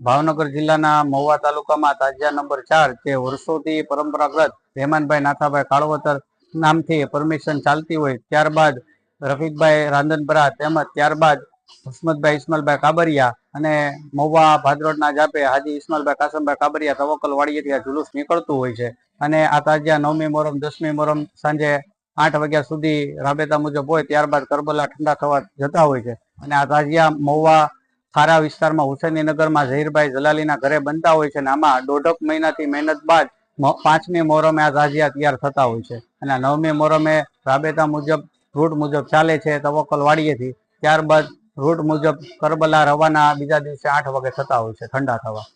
ભાવનગર જિલ્લાના મહુવા તાલુકામાં તાજિયા નંબર ચાર જે વર્ષોથી પરંપરાગત રહેમાનભાઈ નાથાભાઈ કાળવતર નામથી પરમિશન ચાલતી હોય ત્યારબાદ રફીકભાઈ રાંધનપરા તેમજ ત્યારબાદ હસમતભાઈ ઇસ્માલભાઈ કાબરિયા અને મહુવા ભાદરોડના જાપે હાજી ઇસ્માલભાઈ કાસમભાઈ કાબરિયા તવકલ વાડીએથી આ જુલુસ નીકળતું હોય છે. અને આ તાજિયા નવમી મોરમ દસમી મોરમ સાંજે આઠ વાગ્યા સુધી રાબેતા મુજબ હોય ત્યારબાદ કરબલા ઠંડા થવા જતા હોય છે. અને આ તાજિયા મહુવા ખારા વિસ્તારમાં હુસેનીનગરમાં ઝહીરભાઈ જલાલીના ઘરે બનતા હોય છે અને આમાં દોઢક મહિનાથી મહેનત બાદ પાંચમી મોરમે આ તાજિયા તૈયાર થતા હોય છે. અને નવમી મોરમે રાબેતા મુજબ, રૂટ મુજબ ચાલે છે, તવકલ વાડીએથી. ત્યારબાદ રૂટ મુજબ કરબલા રવાના બીજા દિવસે આઠ વાગે થતા હોય છે, ઠંડા થવા.